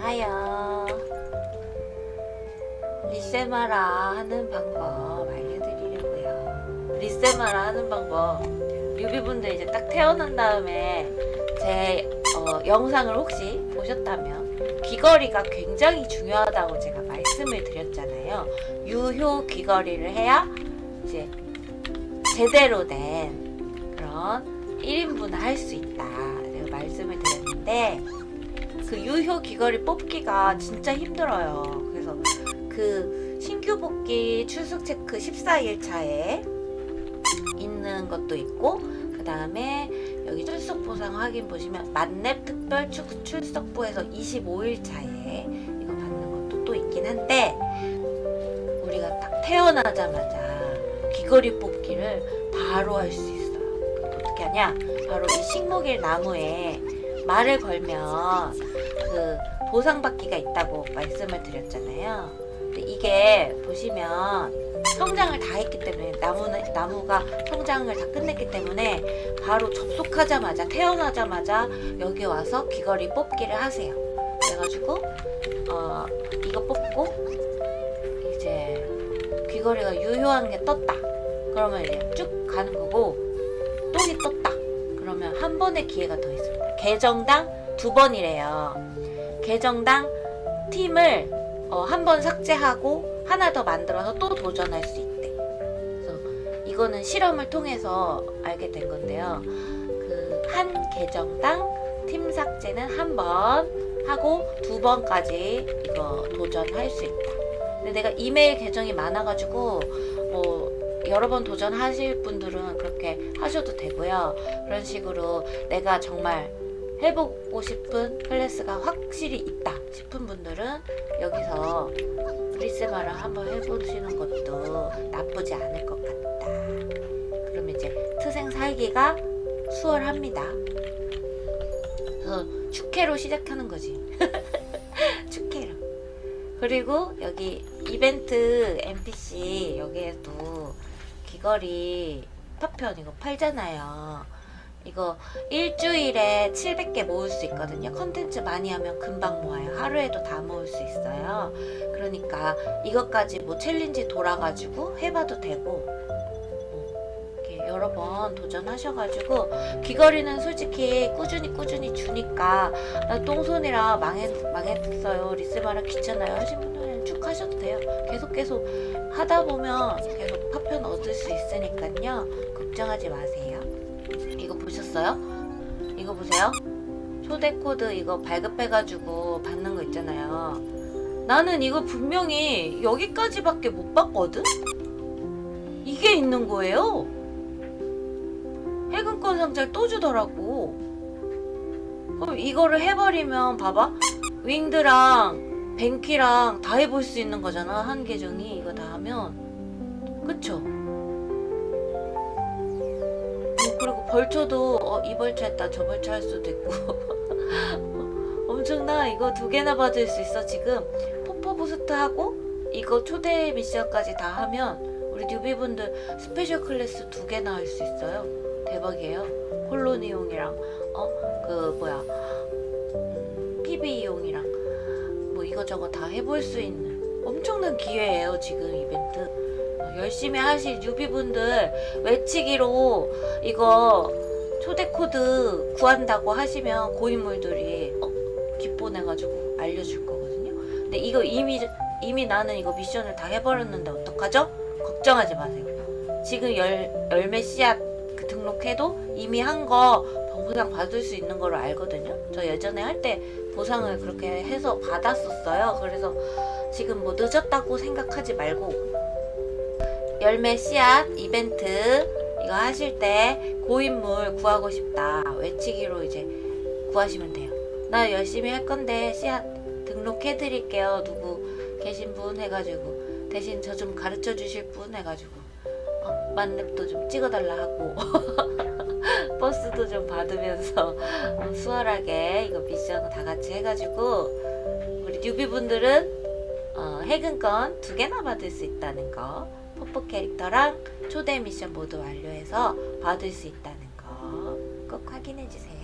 하여 리세마라 하는 방법 알려드리려고요. 리세마라 하는 방법 유비분들 이제 딱 태어난 다음에 제 어, 영상을 혹시 보셨다면 귀걸이가 굉장히 중요하다고 제가 말씀을 드렸잖아요. 유효 귀걸이를 해야 이제 제대로 된 그런 1인분을 할수 있다. 제가 말씀을 드렸는데 그 유효 귀걸이 뽑기가 진짜 힘들어요. 그래서 그 신규 복귀 출석 체크 14일 차에 있는 것도 있고 그 다음에 여기 출석 보상 확인 보시면 만렙 특별 출- 출석부에서 25일 차에 이거 받는 것도 또 있긴 한데 우리가 딱 태어나자마자 귀걸이 뽑기를 바로 할 수 있어요. 어떻게 하냐? 바로 이 식목일 나무에 말을 걸면 그 보상받기가 있다고 말씀을 드렸잖아요. 근데 이게 보시면 성장을 다 했기 때문에 나무는 나무가 성장을 다 끝냈기 때문에 바로 접속하자마자 태어나자마자 여기 와서 귀걸이 뽑기를 하세요. 그래가지고 어 이거 뽑고 이제 귀걸이가 유효한 게 떴다. 그러면 이제 쭉 가는 거고 똥이 떴다. 그러면 한 번의 기회가 더 있습니다. 계정당 두 번이래요. 계정당 팀을 어, 한 번 삭제하고 하나 더 만들어서 또 도전할 수 있대. 그래서 이거는 실험을 통해서 알게 된 건데요. 그 한 계정당 팀 삭제는 한 번 하고 두 번까지 이거 도전할 수 있다. 근데 내가 이메일 계정이 많아가지고 뭐 여러 번 도전하실 분들은 그렇게 하셔도 되고요. 그런 식으로 내가 정말 해보고 싶은 클래스가 확실히 있다 싶은 분들은 여기서 리세마를 한번 해보시는 것도 나쁘지 않을 것 같다. 그러면 이제 트생 살기가 수월합니다. 그래서 축회로 시작하는 거지. 축회로. 그리고 여기 이벤트 NPC 여기에도 귀걸이 파편 이거 팔잖아요. 이거 일주일에 700개 모을 수 있거든요. 컨텐츠 많이 하면 금방 모아요. 하루에도 다 모을 수 있어요. 그러니까 이것까지 뭐 챌린지 돌아가지고 해봐도 되고 뭐 이렇게 여러 번 도전하셔가지고 귀걸이는 솔직히 꾸준히 꾸준히 주니까 나 똥손이라 망했, 망했어요. 리스바라 귀찮아요. 하신 분들은 쭉 하셔도 돼요. 계속 계속 하다 보면 계속 파편 얻을 수 있으니까요. 걱정하지 마세요. 이거 보셨어요? 이거 보세요. 초대 코드 이거 발급해가지고 받는 거 있잖아요. 나는 이거 분명히 여기까지밖에 못 봤거든? 이게 있는 거예요. 해금권 상자를 또 주더라고. 그럼 이거를 해버리면 봐봐. 윙드랑 뱅키랑 다 해볼 수 있는 거잖아. 한 계정이 이거 다 하면. 그쵸? 벌초도 어, 이 벌초 했다 저 벌초 할 수도 있고. 엄청나 이거 두 개나 받을 수 있어 지금. 포포 부스트 하고 이거 초대 미션까지 다 하면 우리 뉴비분들 스페셜 클래스 두 개나 할 수 있어요. 대박이에요. 콜로니용이랑 어 그 뭐야 음, PB용이랑 뭐 이거저거 다 해볼 수 있는 엄청난 기회예요 지금 이벤트. 어, 열심히 하실 뉴비분들 외치기로 이거 초대 코드 구한다고 하시면 고인물들이 어, 기본해가지고 알려줄 거거든요. 근데 이거 이미 이미 나는 이거 미션을 다 해버렸는데 어떡하죠? 걱정하지 마세요. 지금 열 열매 씨앗 그 등록해도 이미 한 거 보상 받을 수 있는 걸로 알거든요. 저 예전에 할 때 보상을 그렇게 해서 받았었어요. 그래서 지금 뭐 늦었다고 생각하지 말고 열매 씨앗 이벤트 이거 하실 때 고인물 구하고 싶다. 외치기로 이제 구하시면 돼요. 나 열심히 할 건데 씨앗 등록해 드릴게요. 누구 계신 분 해가지고. 대신 저 좀 가르쳐 주실 분 해가지고. 어, 만렙도 좀 찍어달라 하고. 버스도 좀 받으면서 어, 수월하게 이거 미션 다 같이 해가지고 우리 뉴비분들은 어, 해금권 두 개나 받을 수 있다는 거 포포 캐릭터랑 초대 미션 모두 완료해서 받을 수 있다는 거 꼭 확인해 주세요.